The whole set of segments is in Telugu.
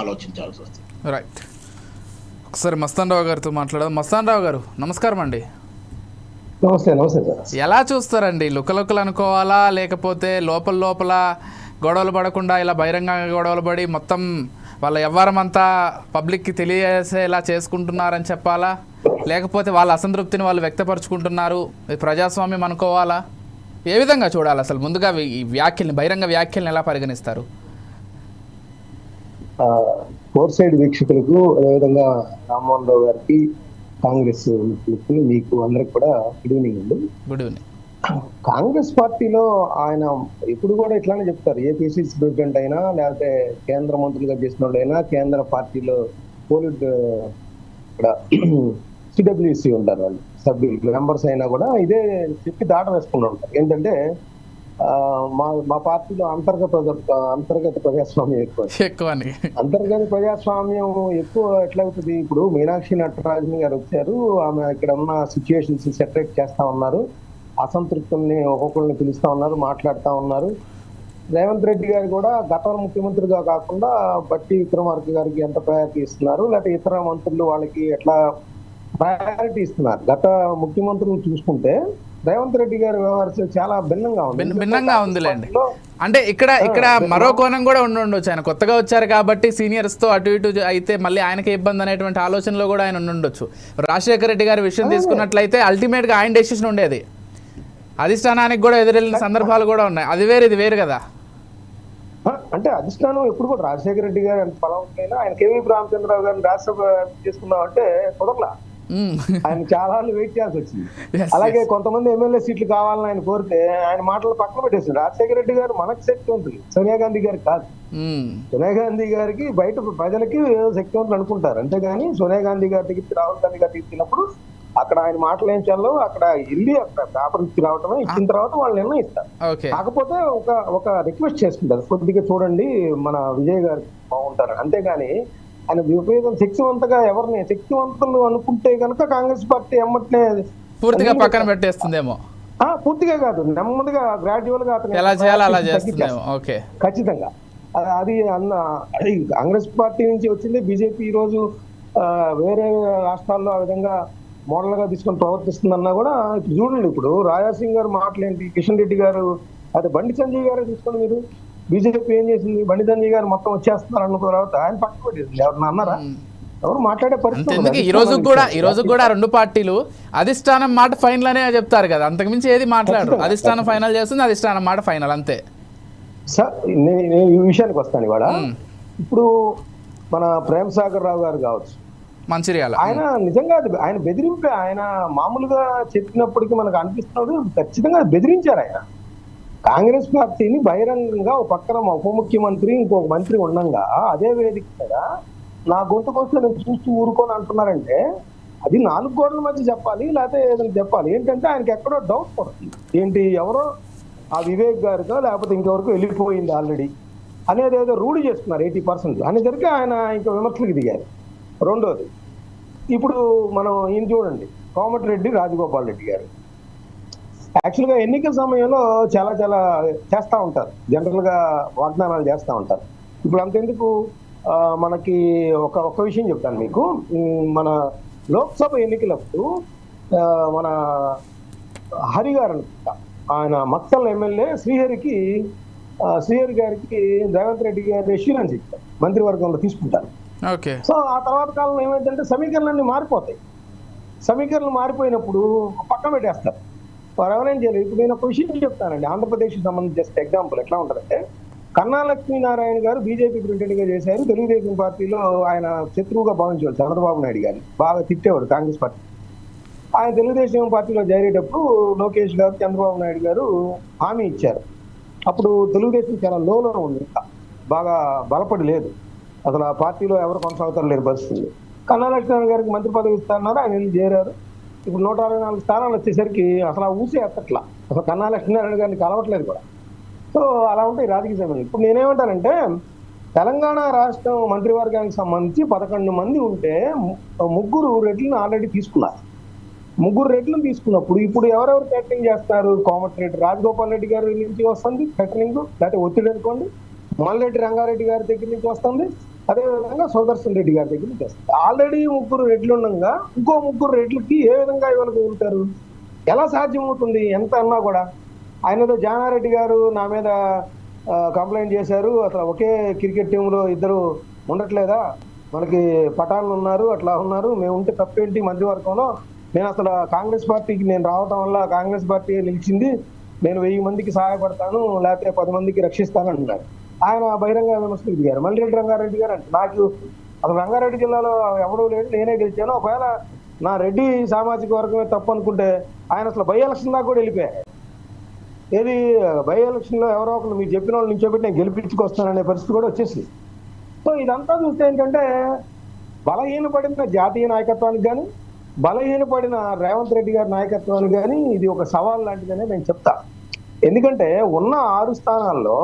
ఆలోచించాల్సి వస్తుంది. రైట్ ఒకసారి మస్తాన్ రావు గారితో మాట్లాడదాం. మస్తాన్ రావు గారు నమస్కారం అండి. నమస్తే నమస్తే సార్. ఎలా చూస్తారండి? లుకలుకలు అనుకోవాలా? లేకపోతే లోపల లోపల గొడవలు పడకుండా ఇలా బహిరంగంగా గొడవలు పడి మొత్తం వాళ్ళ వ్యవహారం అంతా పబ్లిక్కి తెలియజేసేలా చేసుకుంటున్నారని చెప్పాలా? లేకపోతే వాళ్ళ అసంతృప్తిని వాళ్ళు వ్యక్తపరుచుకుంటున్నారు? ప్రజాస్వామ్యం అనుకోవాలా? ఏ విధంగా చూడాలి అసలు? ముందుగా ఈ వ్యాఖ్యల్ని బహిరంగ వ్యాఖ్యల్ని ఎలా పరిగణిస్తారు? ఫోర్ సైడ్ వీక్షకులకు అదేవిధంగా రామ్మోహన్ రావు గారికి కాంగ్రెస్ మీకు అందరికి కూడా గుడ్ ఈవినింగ్ అండి. Good evening. కాంగ్రెస్ పార్టీలో ఆయన ఎప్పుడు కూడా ఇట్లానే చెప్తారు. ఏ పిసిసి ప్రెసిడెంట్ అయినా లేకపోతే కేంద్ర మంత్రులుగా చేసిన వాళ్ళైనా కేంద్ర పార్టీలో పోలిట్ ఇక్కడ సిడబ్ల్యూసి ఉంటారు వాళ్ళు సభ్యులు మెంబర్స్ అయినా కూడా ఇదే చెప్పి దాట వేసుకుంటూ ఉంటారు. ఏంటంటే మా మా పార్టీలో అంతర్గత అంతర్గత ప్రజాస్వామ్యం ఎక్కువ. ఎక్కువ అంతర్గత ప్రజాస్వామ్యం ఎక్కువ ఎట్లవుతుంది? ఇప్పుడు మీనాక్షి నటరాజన్ గారు వచ్చారు. ఆమె ఇక్కడ ఉన్న సిచ్యువేషన్స్ సెటరేట్ చేస్తా ఉన్నారు. అసంతృప్తుల్ని ఒక్కొక్కరిని పిలుస్తా ఉన్నారు మాట్లాడుతా ఉన్నారు. రేవంత్ రెడ్డి గారు కూడా గత ముఖ్యమంత్రిగా కాకుండా బట్టి విక్రమార్క గారికి ఎంత ప్రయారిటీ ఇస్తున్నారు? లేకపోతే ఇతర మంత్రులు వాళ్ళకి ఎట్లా ప్రయారిటీ ఇస్తున్నారు? గత ముఖ్యమంత్రులు చూసుకుంటే రేవంత్ రెడ్డి గారు వ్యవహరించేది చాలా భిన్నంగా ఉంది. భిన్న- భిన్నంగా ఉందిలేండి. అంటే ఇక్కడ ఇక్కడ మరో కోణం కూడా ఉండి ఉండొచ్చు. ఆయన కొత్తగా వచ్చారు కాబట్టి సీనియర్స్తో అటు ఇటు అయితే మళ్ళీ ఆయనకి ఇబ్బంది అనేటువంటి ఆలోచనలో కూడా ఆయన ఉండి ఉండొచ్చు. రాజశేఖర రెడ్డి గారి విషయం తీసుకున్నట్లయితే అల్టిమేట్గా ఆయన డెసిషన్ ఉండేది. అధిష్టానానికి కూడా ఎదురెళ్ళిన సందర్భాలు కూడా ఉన్నాయి. అది వేరు ఇది వేరు కదా. అంటే అధిష్టానం ఎప్పుడు కూడా రాజశేఖర రెడ్డి గారు ఆయన కేవీ రామచంద్రరావు గారిని రాష్ట్రసభ చేసుకున్నాం అంటే కుదరలా. ఆయన చాలా వెయిట్ చేయాల్సి వచ్చింది. అలాగే కొంతమంది ఎమ్మెల్యే సీట్లు కావాలని ఆయన కోరితే ఆయన మాటలు పక్కన పెట్టేసింది రాజశేఖర రెడ్డి గారు మనకు శక్తివంతులు సోనియా గాంధీ గారు కాదు. సోనియా గాంధీ గారికి బయట ప్రజలకి ఏదో శక్తివంతులు అనుకుంటారు. అంతేగాని సోనియా గాంధీ గారి దగ్గరికి రాహుల్ గాంధీ గారు తీసుకున్నప్పుడు అక్కడ ఆయన మాటలు ఏం చల్లవు అక్కడ వెళ్ళి అక్కడ పేపర్ ఇచ్చి రావటమే ఇచ్చిన తర్వాత వాళ్ళు నిర్ణయిస్తారు కాకపోతే ఒక ఒక రిక్వెస్ట్ చేసుకుంటారు. కొద్దిగా చూడండి మన విజయ్ గారు బాగుంటారు అంతేగాని ఆయన విపరీతం శక్తివంతగా ఎవరిని శక్తివంతులు అనుకుంటే కనుక కాంగ్రెస్ పార్టీ ఎమ్మటనే పూర్తిగా పక్కన పెట్టేస్తుందేమో. ఆ, పూర్తిగా కాదు. నెమ్మదిగా గ్రాడ్యువల్గా అతని ఎలా చేయాలో అలా తగ్గించేస్తారు. చేస్తుందేమో. ఓకే. ఖచ్చితంగా. అది- అన్న అది కాంగ్రెస్ పార్టీ నుంచి వచ్చింది. బీజేపీ ఈ రోజు వేరే రాష్ట్రాల్లో ఆ విధంగా మోడల్గా తీసుకొని ప్రవర్తిస్తుందన్నా కూడా ఇప్పుడు చూడండి ఇప్పుడు రాజా సింగ్ గారు మాటలేంటి? కిషన్ రెడ్డి గారు అదే బండి సంజయ్ గారు తీసుకోండి మీరు. బీజేపీ ఏం చేసింది? బండి సంజయ్ గారు మొత్తం వచ్చేస్తున్నారు అన్న తర్వాత ఆయన పక్కన పెట్టేసింది ఎవరన్నా అన్నారా ఎవరు మాట్లాడే పరిస్థితి ఈ రోజు కూడా ఈ రోజు కూడా రెండు పార్టీలు అధిష్టానం మాట ఫైనల్ అనే చెప్తారు కదా. అంతకుమించి ఏది మాట్లాడరు. అధిష్టానం ఫైనల్ చేస్తుంది అధిష్టానం మాట ఫైనల్ అంతే. సార్ నేను ఈ విషయానికి వస్తాను మ్మ్. ఇప్పుడు మన ప్రేమ్ సాగర్ రావు గారు కావచ్చు. మంచిర్యాల. ఆయన నిజంగా ఆయన బెదిరింపే ఆయన మామూలుగా చెప్పినప్పటికీ మనకు అనిపిస్తున్నాడు ఖచ్చితంగా బెదిరించారు ఆయన. కాంగ్రెస్ పార్టీని బహిరంగంగా ఒక పక్కన ఉప ముఖ్యమంత్రి ఇంకొక మంత్రి ఉండగా అదే వేదిక మీద నా గొంతుకొస్తే నేను చూస్తూ ఊరుకొని అంటున్నారంటే అది నాలుగు గోడల మధ్య చెప్పాలి లేకపోతే ఏదైనా చెప్పాలి. ఏంటంటే ఆయనకి ఎక్కడో డౌట్ పడుతుంది. ఏంటి ఎవరో ఆ వివేక్ గారితో లేకపోతే ఇంకెవరికో వెళ్ళిపోయింది ఆల్రెడీ అనేది ఏదో రూఢి చేసుకున్నారు ఎయిటీ పర్సెంట్. అనేసరికి ఆయన ఇంకా విమర్శలకు దిగారు. రెండోది ఇప్పుడు మనం ఈయన చూడండి కోమటిరెడ్డి రాజగోపాల్ రెడ్డి గారు. యాక్చువల్గా ఎన్నికల సమయంలో చాలా చాలా చేస్తూ ఉంటారు. జనరల్గా వాగ్దానాలు చేస్తూ ఉంటారు. ఇప్పుడు అంతెందుకు? మనకి ఒక ఒక విషయం చెప్తాను మీకు. మన లోక్సభ ఎన్నికలప్పుడు మన హరి గారు అనుకుంటా. ఆయన మక్తల్ ఎమ్మెల్యే శ్రీహరికి శ్రీహరి గారికి రేవంత్ రెడ్డి గారి ఎష్యూరెన్స్ ఇచ్చారు మంత్రివర్గంలో తీసుకుంటారు ఓకే. సో ఆ తర్వాత కాలంలో ఏమైందంటే సమీకరణలన్నీ మారిపోతాయి. సమీకరణలు మారిపోయినప్పుడు పక్కన పెట్టేస్తారు. వారు ఎవరేం చేయలేదు. ఇప్పుడు నేను ఒక విషయం చెప్తానండి. ఆంధ్రప్రదేశ్కి సంబంధించి జస్ట్ ఎగ్జాంపుల్ ఎట్లా ఉంటుందంటే కన్నా లక్ష్మీనారాయణ గారు బీజేపీ ప్రింటెడ్గా చేశారు. తెలుగుదేశం పార్టీలో ఆయన శత్రువుగా భావించేవాడు చంద్రబాబు నాయుడు గారిని. బాగా తిట్టేవాడు కాంగ్రెస్ పార్టీ. ఆయన తెలుగుదేశం పార్టీలో చేరేటప్పుడు లోకేష్ గారు చంద్రబాబు నాయుడు గారు హామీ ఇచ్చారు. అప్పుడు తెలుగుదేశం చాలా లోలో ఉంది. బాగా బలపడి లేదు. అసలు ఆ పార్టీలో ఎవరు కొనసాగుతారు లేని పరిస్థితి. కన్నా లక్ష్మీనారాయణ గారికి మంత్రి పదవి ఇస్తారన్నారు ఆయన వెళ్ళి చేరారు. ఇప్పుడు నూట అరవై నాలుగు స్థానాలు వచ్చేసరికి అసలు ఆ ఊసే ఎత్తట్లా. అసలు కన్నా లక్ష్మీనారాయణ గారిని కలవట్లేదు కూడా. సో అలా ఉంటాయి రాజకీయ సమయంలో ఇప్పుడు నేనేమంటానంటే తెలంగాణ రాష్ట్రం మంత్రివర్గానికి సంబంధించి పదకొండు మంది ఉంటే ముగ్గురు రెడ్లను ఆల్రెడీ తీసుకున్నారు. ముగ్గురు రెడ్లను తీసుకున్నప్పుడు ఇప్పుడు ఎవరెవరు థ్రెటనింగ్ చేస్తారు? కోమటిరెడ్డి రాజగోపాల్ రెడ్డి గారి నుంచి వస్తుంది థ్రెటనింగ్ లేకపోతే ఒత్తిడి అనుకోండి. మల్లెడ్డి రంగారెడ్డి గారి దగ్గర నుంచి వస్తుంది. అదేవిధంగా సుదర్శన్ రెడ్డి గారి దగ్గర చేస్తారు ఆల్రెడీ ముగ్గురు రెడ్లు ఉండగా ఇంకో ముగ్గురు రెడ్లకి ఏ విధంగా ఇవ్వగలుగుతారు ఎలా సాధ్యమవుతుంది? ఎంత అన్నా కూడా. ఆయనతో జానారెడ్డి గారు నా మీద కంప్లైంట్ చేశారు. అసలు ఒకే క్రికెట్ టీంలో ఇద్దరు ఉండట్లేదా? మనకి పటాన్లు ఉన్నారు అట్లా ఉన్నారు. మేము ఉంటే తప్పేంటి మంత్రివర్గంలో నేను అసలు కాంగ్రెస్ పార్టీకి నేను రావటం వల్ల కాంగ్రెస్ పార్టీ నిలిచింది. నేను వెయ్యి మందికి సహాయపడతాను లేకపోతే పది మందికి రక్షిస్తాను అంటున్నారు. ఆయన బహిరంగ విమర్శలు దిగారు మల్లిరెడ్డి రంగారెడ్డి గారు అంటే నాకు అసలు రంగారెడ్డి జిల్లాలో ఎవరూ లేడు నేనే గెలిచాను. ఒకవేళ నా రెడ్డి సామాజిక వర్గమే తప్పు అనుకుంటే ఆయన అసలు బై ఎలక్షన్ దాకా కూడా వెళ్ళిపోయారు ఏది బై ఎలక్షన్లో ఎవరో ఒకరు మీరు చెప్పిన వాళ్ళు నించోబెట్టి నేను గెలిపించుకొస్తాననే పరిస్థితి కూడా వచ్చేసింది. సో ఇదంతా చూస్తే ఏంటంటే బలహీనపడిన జాతీయ నాయకత్వానికి కానీ బలహీనపడిన రేవంత్ రెడ్డి గారి నాయకత్వానికి కానీ ఇది ఒక సవాల్ లాంటిదనే నేను చెప్తా. ఎందుకంటే ఉన్న ఆరు స్థానాల్లో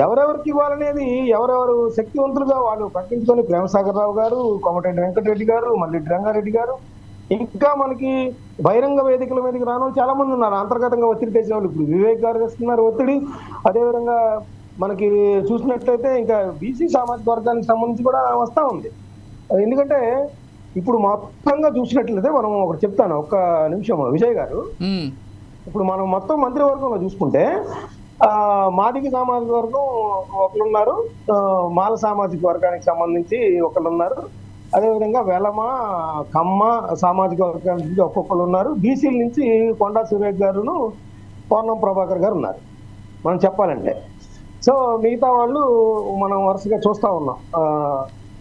ఎవరెవరికి ఇవ్వాలనేది ఎవరెవరు శక్తివంతులుగా వాళ్ళు ప్రకటించుకొని ప్రేమసాగర్ రావు గారు కోమటిరెడ్డి వెంకటరెడ్డి గారు మల్లిరెడ్డి రంగారెడ్డి గారు ఇంకా మనకి బహిరంగ వేదికల మీదకి రాను చాలా మంది ఉన్నారు. అంతర్గతంగా ఒత్తిడి తెచ్చే వాళ్ళు ఇప్పుడు వివేక్ గారు తెస్తున్నారు ఒత్తిడి. అదేవిధంగా మనకి చూసినట్లయితే ఇంకా బీసీ సామాజిక వర్గానికి సంబంధించి కూడా వస్తా ఉంది. ఎందుకంటే ఇప్పుడు మొత్తంగా చూసినట్లయితే మనం ఒకటి చెప్తాను ఒక్క నిమిషం విజయ్ గారు ఇప్పుడు మనం మొత్తం మంత్రివర్గంలో చూసుకుంటే మాదిగ సామాజిక వర్గం ఒకరున్నారు మాల సామాజిక వర్గానికి సంబంధించి ఒకరున్నారు అదేవిధంగా వెలమ కమ్మ సామాజిక వర్గానికి నుంచి ఒక్కొక్కరు ఉన్నారు. బీసీల నుంచి కొండా సురేష్ గారును పూర్ణం ప్రభాకర్ గారు ఉన్నారు. మనం చెప్పాలంటే. సో మిగతా వాళ్ళు మనం వరుసగా చూస్తా ఉన్నాం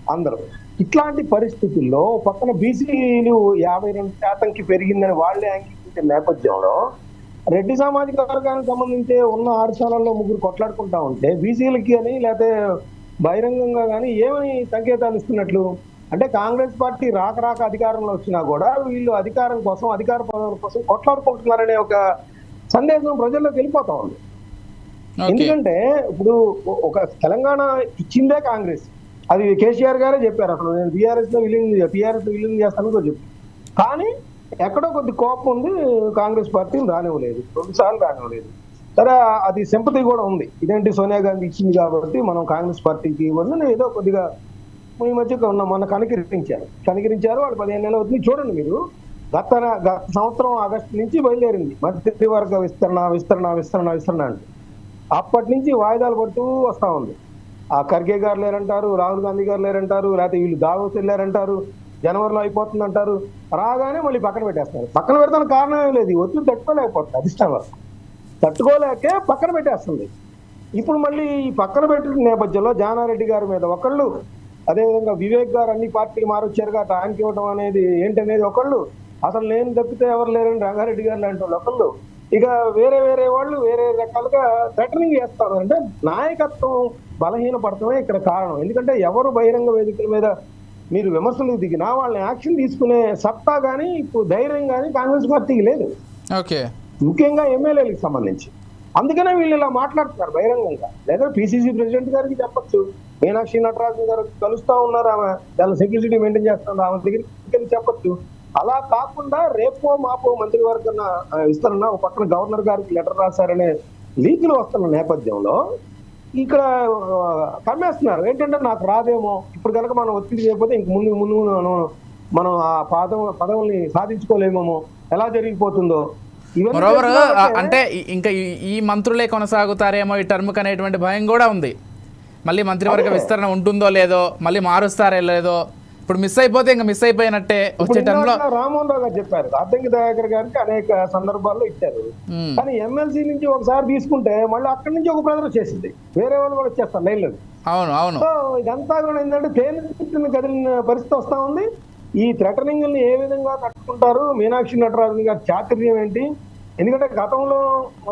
అందరూ. ఇట్లాంటి పరిస్థితుల్లో పక్కన బీసీలు యాభై రెండు శాతంకి పెరిగిందని వాళ్ళే అంగీకరించే నేపథ్యంలో రెడ్డి సామాజిక వర్గానికి సంబంధించి ఉన్న ఆరు స్థానాల్లో ముగ్గురు కొట్లాడుకుంటా ఉంటే బీసీలకి అని లేకపోతే బహిరంగంగా కానీ ఏమని సంకేతాలు ఇస్తున్నట్లు? అంటే కాంగ్రెస్ పార్టీ రాక రాక అధికారంలో వచ్చినా కూడా వీళ్ళు అధికారం కోసం అధికార పదవుల కోసం కొట్లాడుకుంటున్నారనే ఒక సందేశం ప్రజల్లోకి వెళ్ళిపోతా ఉంది. ఎందుకంటే ఇప్పుడు ఒక తెలంగాణ ఇచ్చిందే కాంగ్రెస్. అది కేసీఆర్ గారే చెప్పారు అసలు. నేను బీఆర్ఎస్లో విలీనం టీఆర్ఎస్ విలీనం చేస్తాను కూడా చెప్పి కానీ ఎక్కడో కొద్ది కోపం ఉంది కాంగ్రెస్ పార్టీని రానివ్వలేదు. రెండుసార్లు రానివ్వలేదు. సరే అది సింపతి కూడా ఉంది. ఇదేంటి సోనియా గాంధీ ఇచ్చింది కాబట్టి మనం కాంగ్రెస్ పార్టీకి ఇవ్వండి ఏదో కొద్దిగా ఈ మధ్య ఉన్న మొన్న కనికరించారు కనికరించారు వాళ్ళు పదిహేను నెలలు అవుతుంది. చూడండి మీరు గత గత సంవత్సరం ఆగస్టు నుంచి బయలుదేరింది. మంత్రివర్గ విస్తరణ విస్తరణ విస్తరణ విస్తరణ అంటే. అప్పటి నుంచి వాయిదాలు పడుతూ వస్తూ ఉంది. ఆ ఖర్గే గారు లేరంటారు రాహుల్ గాంధీ గారు లేరంటారు లేకపోతే వీళ్ళు దావోస్ వెళ్ళారంటారు. జనవరిలో అయిపోతుంది అంటారు రాగానే మళ్ళీ పక్కన పెట్టేస్తారు. పక్కన పెడతానికి కారణం ఏం లేదు. ఒత్తిడి తట్టుకోలేకపోతుంది. అధిష్టానం వల్ల. తట్టుకోలేకే పక్కన పెట్టేస్తుంది. ఇప్పుడు మళ్ళీ ఈ పక్కన పెట్టిన నేపథ్యంలో జానారెడ్డి గారి మీద ఒకళ్ళు అదేవిధంగా వివేక్ గారు అన్ని పార్టీలు మారొచ్చారు కాబట్టి ఆయనకి ఇవ్వడం అనేది ఏంటనేది ఒకళ్ళు అసలు నేను తప్పితే ఎవరు లేరని రంగారెడ్డి గారు లాంటి వాళ్ళు ఒకళ్ళు ఇక వేరే వేరే వాళ్ళు వేరే రకాలుగా థ్రెటనింగ్ చేస్తారు. అంటే నాయకత్వం బలహీనపడటమే ఇక్కడ కారణం. ఎందుకంటే ఎవరు బహిరంగ వేదికల మీద మీరు విమర్శలు దిగినా వాళ్ళని యాక్షన్ తీసుకునే సత్తా కానీ ఇప్పుడు ధైర్యం కానీ కాంగ్రెస్ పార్టీకి లేదు. ఓకే. ముఖ్యంగా ఎమ్మెల్యేలకు సంబంధించి. అందుకనే వీళ్ళు ఇలా మాట్లాడుతున్నారు బహిరంగంగా. లేదా పిసిసి ప్రెసిడెంట్ గారికి చెప్పొచ్చు. మీనాక్షి నటరాజన్ గారు కలుస్తా ఉన్నారు ఆమె. చాలా సింప్లిసిటీ మెయింటైన్ చేస్తున్నారు ఆమె దగ్గరికి చెప్పొచ్చు. అలా కాకుండా రేపో మాపో మంత్రివర్గం ఇస్తారన్న ఒక పక్కన గవర్నర్ గారికి లెటర్ రాశారనే లీకులు వస్తున్న నేపథ్యంలో ఇక్కడ ఆ, కమ్మేస్తున్నారు ఏంటంటే నాకు రాదేమో. ఇప్పుడు కనుక మనం ఒత్తిడి చేయకపోతే ఇంక ముందు ముందు మనం మనం ఆ పదం పదవుల్ని సాధించుకోలేమేమో. ఎలా జరిగిపోతుందో. మరోవర్ అంటే ఇంకా ఈ- మంత్రులే కొనసాగుతారేమో ఈ టర్మ్ అనేటువంటి భయం కూడా ఉంది. మళ్ళీ మంత్రివర్గ. విస్తరణ ఉంటుందో లేదో మళ్ళీ మారుస్తారో లేదో ఇప్పుడు మిస్ అయిపోతే ఇంకా మిస్ అయిపోయినట్టే వచ్చే ఇందాక రామ్మోహన్ రావు గారు చెప్పారు. అద్దంకి దయాకర్ గారికి అనేక సందర్భాల్లో ఇచ్చారు. కానీ ఎమ్మెల్సీ నుంచి ఒకసారి తీసుకుంటే మళ్ళీ అక్కడి నుంచి ఒక బ్రదర్ వచ్చేసింది. వేరే వాళ్ళు కూడా వచ్చేస్తారు లైన్లో. అవును అవును. సో ఇదంతా కూడా ఏంటంటే తేనె కదిలిన పరిస్థితి వస్తా ఉంది. ఈ థ్రెటనింగ్ ఏ విధంగా తట్టుకుంటారు? మీనాక్షి నటరాజన్ గారి చాతుర్యం ఏంటి? ఎందుకంటే గతంలో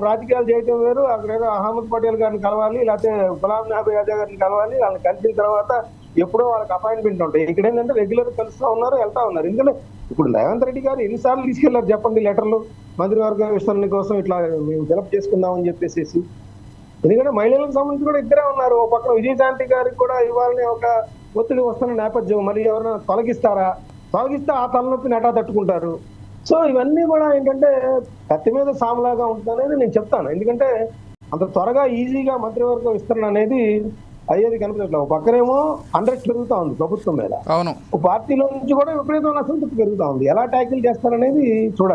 రాజకీయాలు చేయటం వేరు అక్కడ ఏదో అహ్మద్ పటేల్ గారిని కలవాలి లేకపోతే గులాం నబీ ఆజాద్ గారిని కలవాలి వాళ్ళని కలిసిన తర్వాత ఎప్పుడో వాళ్ళకి అపాయింట్మెంట్ ఉంటాయి ఇక్కడ ఏంటంటే రెగ్యులర్ కలుస్తూ ఉన్నారు వెళ్తా ఉన్నారు. ఎందుకంటే ఇప్పుడు రేవంత్ రెడ్డి గారు ఎన్నిసార్లు తీసుకెళ్ళారు చెప్పండి లెటర్లు. మంత్రివర్గ విస్తరణ కోసం ఇట్లా మేము డెవలప్ చేసుకుందామని చెప్పేసి ఎందుకంటే మహిళలకు సంబంధించి కూడా ఇద్దరే ఉన్నారు. ఓ పక్కన విజయశాంతి గారికి కూడా ఇవ్వాలని ఒక ఒత్తిడి వస్తున్న నేపథ్యం. మరి ఎవరైనా తొలగిస్తారా? తొలగిస్తే ఆ తలనొప్పిని ఎటా తట్టుకుంటారు? సో ఇవన్నీ కూడా ఏంటంటే కత్తి మీద సాములాగా ఉంటుంది అనేది నేను చెప్తాను. ఎందుకంటే అంత త్వరగా ఈజీగా మంత్రివర్గ విస్తరణ అనేది అయ్యేది కనిపించట్లేదు ఒక పక్కనేమో అండ్రెస్ట్ పెరుగుతా ఉంది ప్రభుత్వం మీద. అవును. ఒక పార్టీలో నుంచి కూడా విపరీతమైన అసంతృప్తి పెరుగుతా ఉంది. ఎలా ట్యాకిల్ చేస్తారనేది చూడాలి.